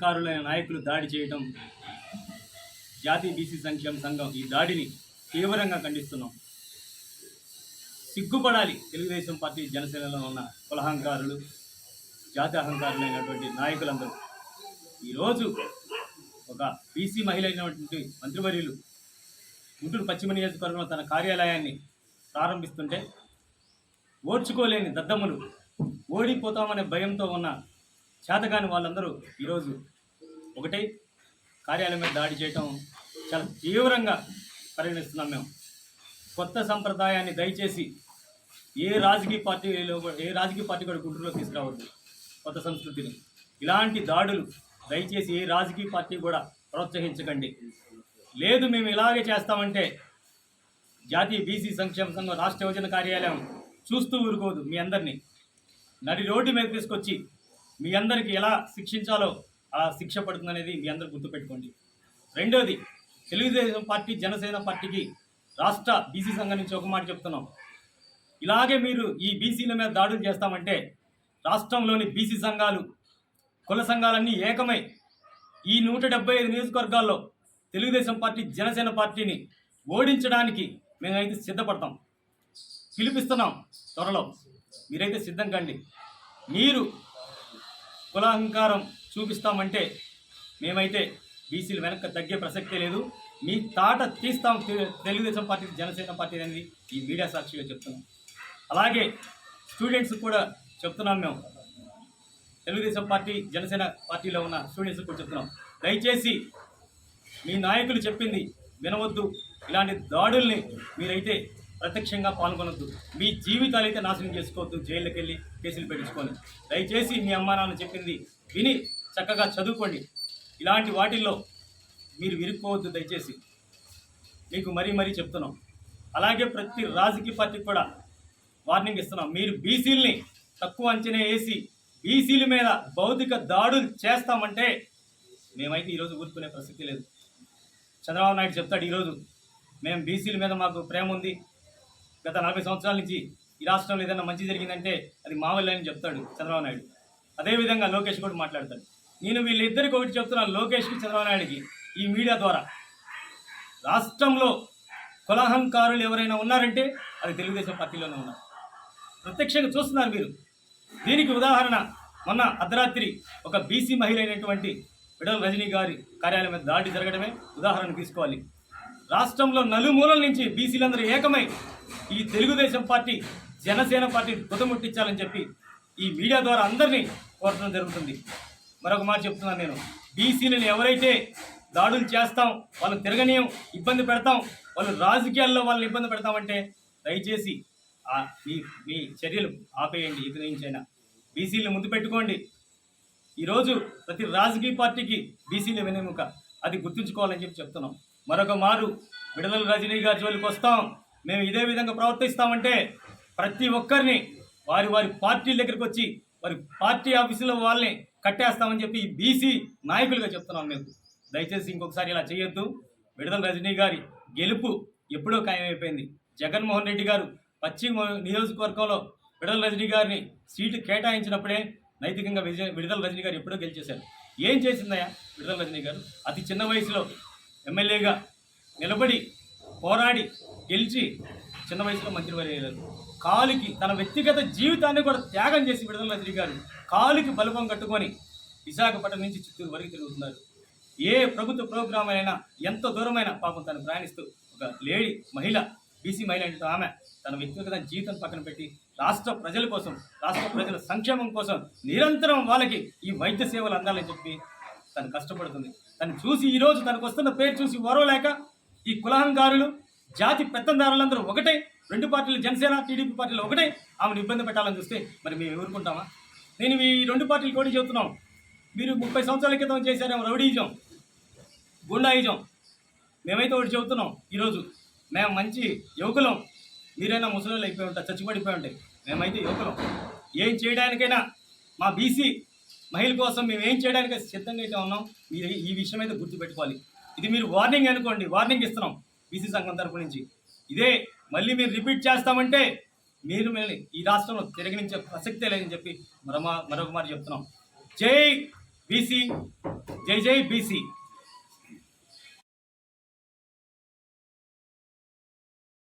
అహంకారులైన నాయకులు దాడి చేయడం జాతీయ బీసీ సంక్షేమ సంఘం ఈ దాడిని తీవ్రంగా ఖండిస్తున్నాం. సిగ్గుపడాలి తెలుగుదేశం పార్టీ జనసేనలో ఉన్న కులహంకారులు జాతి అహంకారులైనటువంటి నాయకులందరూ. ఈరోజు ఒక బీసీ మహిళ అయినటువంటి మంత్రివర్యులు గుంటూరు పశ్చిమ నియోజకవర్గంలో తన కార్యాలయాన్ని ప్రారంభిస్తుంటే ఓర్చుకోలేని దద్దమ్మలు ఓడిపోతామనే భయంతో ఉన్న చేతగాని వాళ్ళందరూ ఈరోజు ఒకటి కార్యాలయం మీద దాడి చేయటం చాలా తీవ్రంగా పరిగణిస్తున్నాం మేము. కొత్త సంప్రదాయాన్ని దయచేసి ఏ రాజకీయ పార్టీలో కూడా- ఏ రాజకీయ పార్టీ కూడా గుంటూరులో తీసుకురావద్దు కొత్త సంస్కృతిని. ఇలాంటి దాడులు దయచేసి ఏ రాజకీయ పార్టీ కూడా ప్రోత్సహించకండి. లేదు మేము ఇలాగే చేస్తామంటే జాతీయ బీసీ సంక్షేమ సంఘం రాష్ట్ర యోజన కార్యాలయం చూస్తూ ఊరుకోదు మీ అందరినీ. నడి రోడ్డు మీద తీసుకొచ్చి మీ అందరికీ ఎలా శిక్షించాలో ఆ శిక్ష పడుతుందనేది మీ అందరూ గుర్తుపెట్టుకోండి. రెండోది తెలుగుదేశం పార్టీ జనసేన పార్టీకి రాష్ట్ర బీసీ సంఘం నుంచి ఒక మాట చెప్తున్నాం. ఇలాగే మీరు ఈ బీసీల మీద దాడులు చేస్తామంటే రాష్ట్రంలోని బీసీ సంఘాలు కుల సంఘాలన్నీ ఏకమై ఈ నూట డెబ్బై ఐదు నియోజకవర్గాల్లో తెలుగుదేశం పార్టీ జనసేన పార్టీని ఓడించడానికి మేమైతే సిద్ధపడతాం. పిలిపిస్తున్నాం త్వరలో. మీరైతే సిద్ధం కండి. మీరు కుల అహంకారం చూపిస్తామంటే మేమైతే బీసీలు వెనక్కి తగ్గే ప్రసక్తే లేదు. మీ తాట తీస్తాం తెలుగుదేశం పార్టీ జనసేన పార్టీ అనేది ఈ మీడియా సాక్షిగా చెప్తున్నాం. అలాగే స్టూడెంట్స్ కూడా చెప్తున్నాం మేము. తెలుగుదేశం పార్టీ జనసేన పార్టీలో ఉన్న స్టూడెంట్స్ కూడా చెప్తున్నాం. దయచేసి మీ నాయకులు చెప్పింది వినవద్దు. ఇలాంటి దాడుల్ని మీరైతే ప్రత్యక్షంగా పాల్గొనొద్దు. మీ జీవితాలు అయితే నాశనం చేసుకోవద్దు. జైలుకి వెళ్ళి కేసులు పెట్టించుకొని. దయచేసి మీ అమ్మానాన్న చెప్పింది విని చక్కగా చదువుకోండి. ఇలాంటి వాటిల్లో మీరు విరుక్కోవద్దు దయచేసి. మీకు మరీ మరీ చెప్తున్నాం. అలాగే ప్రతి రాజకీయ పార్టీకి కూడా వార్నింగ్ ఇస్తున్నాం. మీరు బీసీలని తక్కువ అంచనా వేసి బీసీల మీద భౌతిక దాడులు చేస్తామంటే మేమైతే ఈరోజు ఊరుకునే ప్రసక్తి లేదు. చంద్రబాబు నాయుడు చెప్తాడు ఈరోజు మేము బీసీల మీద మాకు ప్రేమ ఉంది. గత నలభై సంవత్సరాల నుంచి ఈ రాష్ట్రంలో ఏదైనా మంచి జరిగిందంటే అది మావల్లే అని చెప్తాడు చంద్రబాబు నాయుడు. అదేవిధంగా లోకేష్ కూడా మాట్లాడతాడు. నేను వీళ్ళిద్దరికి ఒకటి చెప్తున్నాను లోకేష్కి చంద్రబాబు ఈ మీడియా ద్వారా. రాష్ట్రంలో కులహంకారులు ఎవరైనా ఉన్నారంటే అది తెలుగుదేశం పార్టీలోనే ఉన్నారు. ప్రత్యక్షంగా చూస్తున్నారు మీరు. దీనికి ఉదాహరణ మొన్న అర్ధరాత్రి ఒక బీసీ మహిళ అయినటువంటి విడల రజనీ గారి కార్యాలయం మీద దాడి జరగడమే ఉదాహరణ తీసుకోవాలి. రాష్ట్రంలో నలుమూలల నుంచి బీసీలందరూ ఏకమై ఈ తెలుగుదేశం పార్టీ జనసేన పార్టీ కుదముట్టించాలని చెప్పి ఈ మీడియా ద్వారా అందరినీ కోరడం జరుగుతుంది. మరొక మాట చెప్తున్నాను నేను. బీసీలను ఎవరైతే దాడులు చేస్తాం వాళ్ళని తిరగనీయం ఇబ్బంది పెడతాం వాళ్ళు రాజకీయాల్లో వాళ్ళని ఇబ్బంది పెడతామంటే దయచేసి మీ మీ చర్యలు ఆపేయండి ఇది నుంచైనా. బీసీలను ముందు పెట్టుకోండి. ఈరోజు ప్రతి రాజకీయ పార్టీకి బీసీల వెన్నెముక. అది గుర్తుంచుకోవాలని చెప్పి చెప్తున్నాం. మరొక మారు విడుదల రజనీ గారి జోలికి వస్తాం. మేము ఇదే విధంగా ప్రవర్తిస్తామంటే ప్రతి ఒక్కరిని వారి వారి పార్టీ దగ్గరికి వచ్చి మరి పార్టీ ఆఫీసులో వాళ్ళని కట్టేస్తామని చెప్పి బీసీ నాయకులుగా చెప్తున్నాం మీకు దయచేసి ఇంకొకసారి ఇలా చేయొద్దు. విడుదల రజనీ గారి గెలుపు ఎప్పుడో ఖాయమైపోయింది. జగన్మోహన్ రెడ్డి గారు పశ్చిమ నియోజకవర్గంలో విడుదల రజనీ గారిని సీటు కేటాయించినప్పుడే నైతికంగా విజయ విడుదల రజనీ గారు ఎప్పుడో గెలిచేశారు. ఏం చేసిందయ్యా విడుదల రజనీ గారు? అతి చిన్న వయసులో ఎమ్మెల్యేగా నిలబడి పోరాడి గెలిచి చిన్న వయసులో మంత్రివారి అయ్యారు. కాలుకి తన వ్యక్తిగత జీవితాన్ని కూడా త్యాగం చేసి విడుదల తిరిగారు. కాలుకి బలపం కట్టుకొని విశాఖపట్నం నుంచి చిత్తూరు వరకు తిరుగుతున్నారు. ఏ ప్రభుత్వ ప్రోగ్రామ్ అయినా ఎంత దూరమైన పాపం తను ప్రయాణిస్తూ ఒక లేడీ మహిళ బీసీ మహిళ అంటే ఆమె తన వ్యక్తిగత జీవితం పక్కన పెట్టి రాష్ట్ర ప్రజల కోసం రాష్ట్ర ప్రజల సంక్షేమం కోసం నిరంతరం వాళ్ళకి ఈ వైద్య సేవలు అందాలని చెప్పి తను కష్టపడుతుంది. తను చూసి ఈరోజు తనకు వస్తున్న పేరు చూసి ఓరవలేక ఈ కులహంకారులు జాతి పెత్తందారులందరూ ఒకటే రెండు పార్టీలు జనసేన టీడీపీ పార్టీలు ఒకటే ఆమెను ఇబ్బంది పెట్టాలని చూస్తే మరి మేము ఎవరుకుంటామా నేను ఈ రెండు పార్టీలు కూడా చెబుతున్నాం మీరు ముప్పై సంవత్సరాల క్రితం చేశారేమో రౌడీజం గుండాయిజం. మేమైతే ఒకటి చెబుతున్నాం. ఈరోజు మేము మంచి యువకులం. మీరైనా ముసలిళ్ళు అయిపోయి ఉంటారు చచ్చిపడిపోయి ఉంటాయి మేమైతే యువకులం. ఏం చేయడానికైనా మా బీసీ మహిళ కోసం మేము ఏం చేయడానికి సిద్ధంగా అయితే ఉన్నాం. మీరు ఈ విషయం అయితే గుర్తుపెట్టుకోవాలి. ఇది మీరు వార్నింగ్ అనుకోండి వార్నింగ్ ఇస్తున్నాం. బీసీ సంఘం తరపు నుంచి. ఇదే మళ్ళీ మీరు రిపీట్ చేస్తామంటే మీరు మళ్ళీ ఈ రాష్ట్రంలో తిరగనించే ప్రసక్తే లేదని చెప్పి మరొక మరొక మాట చెప్తున్నాం. జై బీసీ జై జై బీసీ.